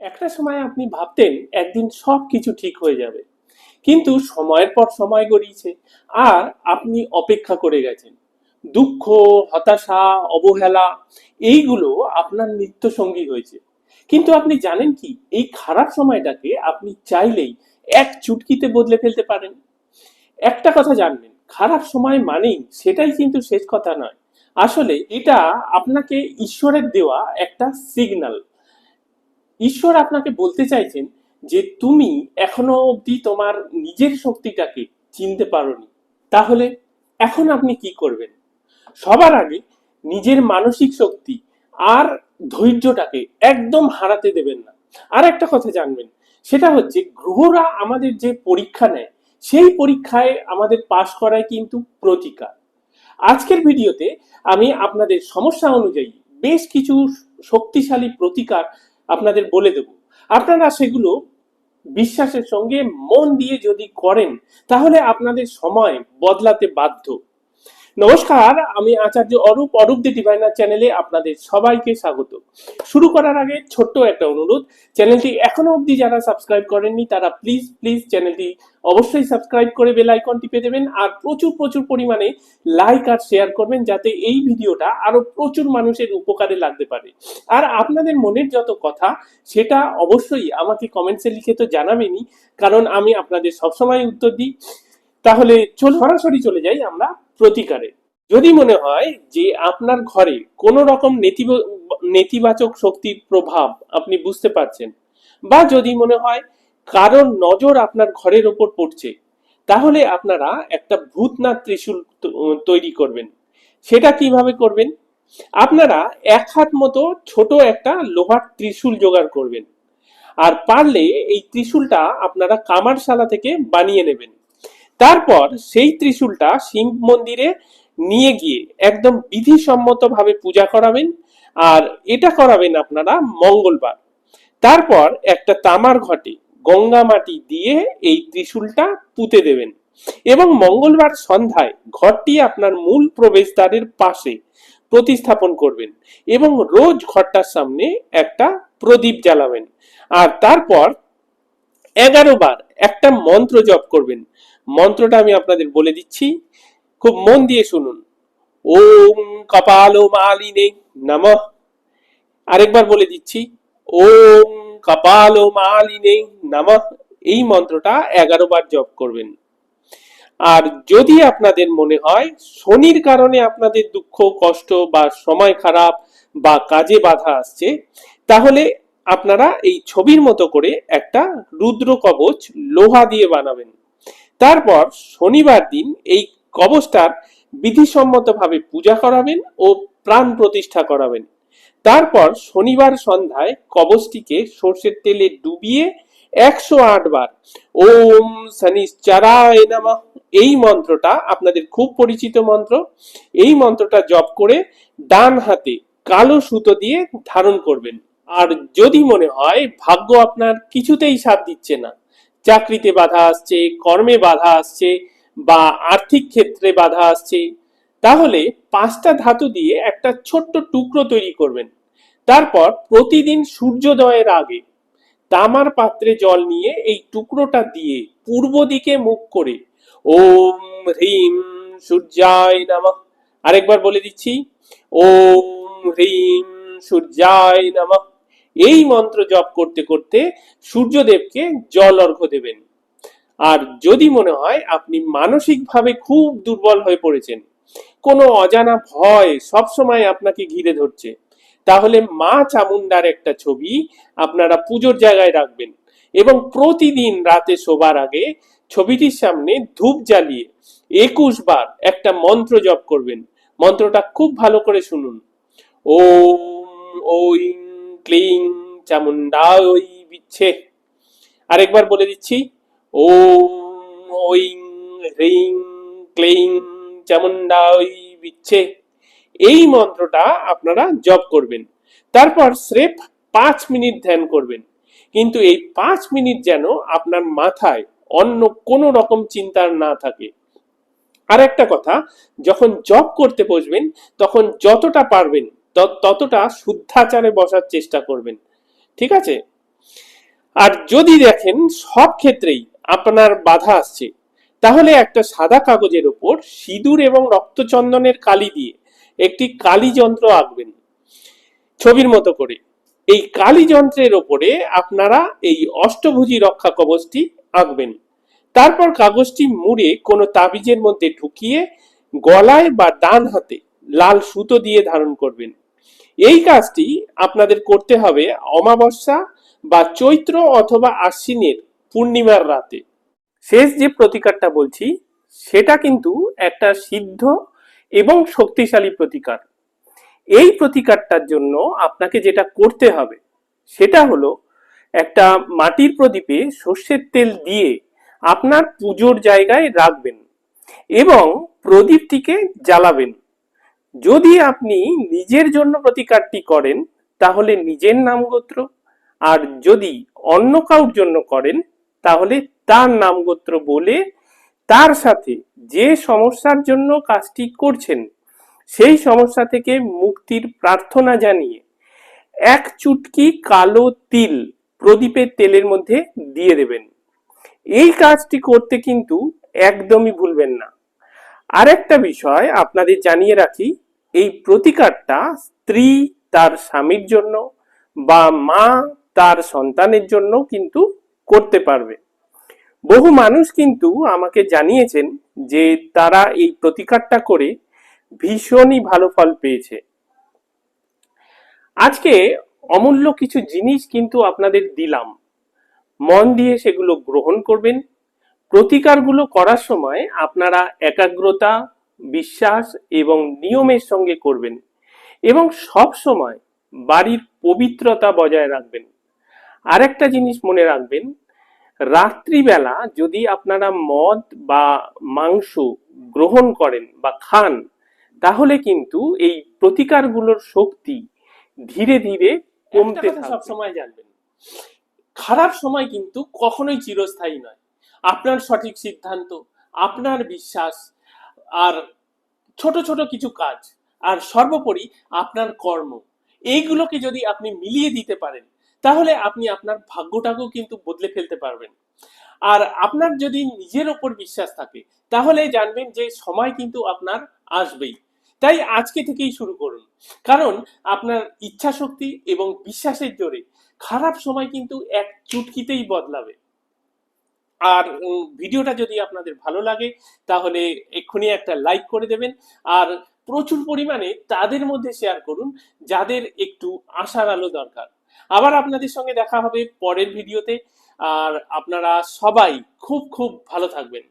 একটা সময় আপনি ভাবতেন একদিন সব কিছু ঠিক হয়ে যাবে। কিন্তু সময়ের পর সময় গড়িয়েছে আর আপনি অপেক্ষা করে গেছেন। দুঃখ, হতাশা, অবহেলা, এইগুলো আপনার নিত্য সঙ্গী হয়েছে। কিন্তু আপনি জানেন কি, এই খারাপ সময়টাকে আপনি চাইলেই এক চুটকিতে বদলে ফেলতে পারেন। একটা কথা জানবেন, খারাপ সময় মানেই সেটাই কিন্তু শেষ কথা নয়। আসলে এটা আপনাকে ঈশ্বরের দেওয়া একটা সিগন্যাল ঈশ্বর আপনাকে বলতে চাইছেন যে তুমি এখনও অবধি তোমার নিজের শক্তিটাকে চিনতে পারোনি। তাহলে এখন আপনি কি করবেন? সবার আগে নিজের মানসিক শক্তি আর ধৈর্যটাকে একদম হারাতে দেবেন না। আর একটা কথা জানবেন, সেটা হচ্ছে গ্রহরা আমাদের যে পরীক্ষা নেয়, সেই পরীক্ষায় আমাদের পাশ করায় কিন্তু প্রতিকার। আজকের ভিডিওতে আমি আপনাদের সমস্যা অনুযায়ী বেশ কিছু শক্তিশালী প্রতিকার আপনাদের বলে দেব। আপনারা সেগুলো বিশ্বাসের সঙ্গে মন দিয়ে যদি করেন, তাহলে আপনাদের সময় বদলাতে বাধ্য। নমস্কার, আমি আচার্য অরূপ অরূপ দি ডিভাইনার চ্যানেলে আপনাদের সবাইকে স্বাগত। শুরু করার আগে ছোট্ট একটা অনুরোধ, চ্যানেলটি এখনও অবধি যারা সাবস্ক্রাইব করেননি, তারা প্লিজ প্লিজ চ্যানেলটি অবশ্যই সাবস্ক্রাইব করে বেল আইকন টিপে দেবেন আর প্রচুর প্রচুর পরিমাণে লাইক আর শেয়ার করবেন যাতে এই ভিডিওটা আরও প্রচুর মানুষের উপকারে লাগতে পারে। আর আপনাদের মনের যত কথা, সেটা অবশ্যই আমাকে কমেন্টসে লিখে তো জানাবেনই, কারণ আমি আপনাদের সবসময় উত্তর দিই। তাহলে চল সরাসরি চলে যাই আমরা। প্রতিকারে। যদি মনে হয় যে আপনার ঘরে কোনো রকম নেতিব- নেতিবাচক শক্তির প্রভাব আপনি বুঝতে পারছেন, বা যদি মনে হয় কারোর নজর আপনার ঘরের ওপর পড়ছে, তাহলে আপনারা একটা ভূতনাথ ত্রিশূল তৈরি করবেন। সেটা কীভাবে করবেন? আপনারা এক হাত মতো ছোট একটা লোহার ত্রিশূল জোগাড় করবেন। আর পারলে এই ত্রিশূলটা আপনারা কামারশালা থেকে বানিয়ে নেবেন। তারপর সেই ত্রিশূলটা শিব মন্দিরে নিয়ে গিয়ে একদম বিধিসম্মতভাবে পূজা করাবেন। আর এটা করাবেন আপনারা মঙ্গলবার। তারপর একটা তামার ঘটে গঙ্গা মাটি দিয়ে এই ত্রিশূলটা পুঁতে দেবেন। এবং মঙ্গলবার সন্ধ্যায় ঘরটি আপনার মূল প্রবেশদ্বারের পাশে প্রতিস্থাপন করবেন এবং রোজ ঘরটার সামনে একটা প্রদীপ জ্বালাবেন। আর তারপর এগারো বার একটা মন্ত্র জপ করবেন। মন্ত্রটা আমি আপনাদের বলে দিচ্ছি। খুব মন দিয়ে শুনুন। ওম কপালো মালিনে নমঃ। আরেকবার বলে দিচ্ছি, ওম কপালো মালিনে নমঃ। এই মন্ত্রটা এগারো বার জপ করবেন। আর যদি আপনাদের মনে হয় শনির কারণে আপনাদের দুঃখ, কষ্ট বা সময় খারাপ বা কাজে বাধা আসছে, তাহলে আপনারা এই ছবির মতো করে একটা রুদ্র কবচ লোহা দিয়ে বানাবেন। তারপর শনিবার দিন এই কবচটার বিধিসম্মতভাবে পূজা করাবেন ও প্রাণ প্রতিষ্ঠা করাবেন। তারপর শনিবার সন্ধ্যায় কবচটিকে সর্ষের তেলে ডুবিয়ে একশো আট বার ওম শনিশ্চারায় নামা এই মন্ত্রটা আপনাদের খুব পরিচিত মন্ত্র। এই মন্ত্রটা জপ করে ডান হাতে কালো সুতো দিয়ে ধারণ করবেন। আর যদি মনে হয় ভাগ্য আপনার কিছুতেই সাথ দিচ্ছে না চাকরিতে বাধা আসছে, কর্মে বাধা আসছে বা আর্থিক ক্ষেত্রে বাধা আসছে, তাহলে পাঁচটা ধাতু দিয়ে একটা ছোট্ট টুকরো তৈরি করবেন। তারপর প্রতিদিন সূর্যোদয়ের আগে তামার পাত্রে জল নিয়ে এই টুকরোটা দিয়ে পূর্ব দিকে মুখ করে ওম হ্রিম সূর্যায় নমঃ। আরেকবার বলে দিচ্ছি, ওম হ্রিম সূর্যায় নমঃ। এই মন্ত্র জপ করতে করতে সূর্যদেবকে জল অর্ঘ্য দেবেন। আর যদি মনে হয় আপনি মানসিকভাবে খুব দুর্বল হয়ে পড়েছেন, কোনো অজানা ভয় সবসময় আপনাকে ঘিরে ধরছে, তাহলে মা চামুন্ডার একটা ছবি আপনারা পুজোর জায়গায় রাখবেন এবং প্রতিদিন রাতে শোবার আগে ছবিটির সামনে ধূপ জ্বালিয়ে একুশ বার একটা মন্ত্র জপ করবেন। মন্ত্রটা খুব ভালো করে শুনুন। ওম ঐং ক্লিং চামুন্ডায় বিচ্ছে। আরেকবার বলে দিচ্ছি, ওম ঐং হ্রিং ক্লিং চামুন্ডায় বিচ্ছে। এই মন্ত্রটা আপনারা জপ করবেন। তারপর স্রেফ পাঁচ মিনিট ধ্যান করবেন। কিন্তু এই পাঁচ মিনিট যেন আপনার মাথায় অন্য কোনো রকম চিন্তার না থাকে। আর একটা কথা, যখন জব করতে বসবেন, তখন যতটা পারবেন ততটা শুদ্ধাচারে বসার চেষ্টা করবেন। ঠিক আছে? আর যদি দেখেন সব ক্ষেত্রেই আপনার বাধা আসছে, তাহলে একটা সাদা কাগজের ওপর সিঁদুর এবং রক্তচন্দনের কালি দিয়ে একটি কালি যন্ত্র আঁকবেন। ছবির মতো করে। এই কালি যন্ত্রের ওপরে আপনারা এই অষ্টভুজী রক্ষা কবচটি আঁকবেন। তারপর কাগজটি মুড়ে কোনো তাবিজের মধ্যে ঢুকিয়ে গলায় বা ডান হাতে লাল সুতো দিয়ে ধারণ করবেন। এই কাজটি আপনাদের করতে হবে অমাবস্যা বা চৈত্র অথবা আশ্বিনের পূর্ণিমার রাতে। শেষ যে প্রতিকারটা বলছি, সেটা কিন্তু একটা সিদ্ধ এবং শক্তিশালী প্রতিকার। এই প্রতিকারটার জন্য আপনাকে যেটা করতে হবে, সেটা হলো একটা মাটির প্রদীপে সর্ষের তেল দিয়ে আপনার পুজোর জায়গায় রাখবেন এবং প্রদীপটিকে জ্বালাবেন। যদি আপনি নিজের জন্য প্রতিকারটি করেন, তাহলে নিজের নামগোত্র। আর যদি অন্য কাউর জন্য করেন, তাহলে তার নামগোত্র বলে তার সাথে যে সমস্যার জন্য কাজটি করছেন, সেই সমস্যা থেকে মুক্তির প্রার্থনা জানিয়ে এক চুটকি কালো তিল প্রদীপের তেলের মধ্যে দিয়ে দেবেন। এই কাজটি করতে কিন্তু একদমই ভুলবেন না। আরেকটা বিষয় আপনাদের জানিয়ে রাখি, এই প্রতিকারটা স্ত্রী তার স্বামীর জন্য বা মা তার সন্তানের জন্য কিন্তু করতে পারবে। বহু মানুষ কিন্তু আমাকে জানিয়েছেন যে তারা এই প্রতিকারটা করে ভীষণই ভালো ফল পেয়েছে। আজকে অমূল্য কিছু জিনিস কিন্তু আপনাদের দিলাম। মন দিয়ে সেগুলো গ্রহণ করবেন প্রতিকারগুলো করার সময় আপনারা একাগ্রতা বিশ্বাস এবং নিয়মের সঙ্গে করবেন এবং সব সময় বাড়ির পবিত্রতা বজায় রাখবেন। আরেকটা জিনিস মনে রাখবেন রাত্রিবেলা যদি আপনারা মদ বা মাংস গ্রহণ করেন বা খান তাহলে কিন্তু এই প্রতিকারগুলোর শক্তি ধীরে ধীরে কমতে সব সময় জানবেন খারাপ সময় কিন্তু কখনোই চিরস্থায়ী নয়। আপনার সঠিক সিদ্ধান্ত, আপনার বিশ্বাস আর ছোট ছোট কিছু কাজ। আর সর্বোপরি আপনার কর্ম। এইগুলোকে যদি আপনি মিলিয়ে দিতে পারেন, তাহলে আপনি আপনার ভাগ্যটাকেও কিন্তু বদলে ফেলতে পারবেন। আর আপনার যদি নিজের ওপর বিশ্বাস থাকে, তাহলে জানবেন যে সময় কিন্তু আপনার আসবেই। তাই আজকে থেকেই শুরু করুন। কারণ আপনার ইচ্ছা শক্তি এবং বিশ্বাসের জোরে খারাপ সময় কিন্তু এক চুটকিতেই বদলাবে। আর ভিডিওটা যদি আপনাদের ভালো লাগে, তাহলে এক্ষুনি একটা লাইক করে দেবেন। আর প্রচুর পরিমাণে তাদের মধ্যে শেয়ার করুন, যাদের একটু আশার আলো দরকার। আবার আপনাদের সঙ্গে দেখা হবে পরের ভিডিওতে। আর আপনারা সবাই খুব খুব ভালো থাকবেন।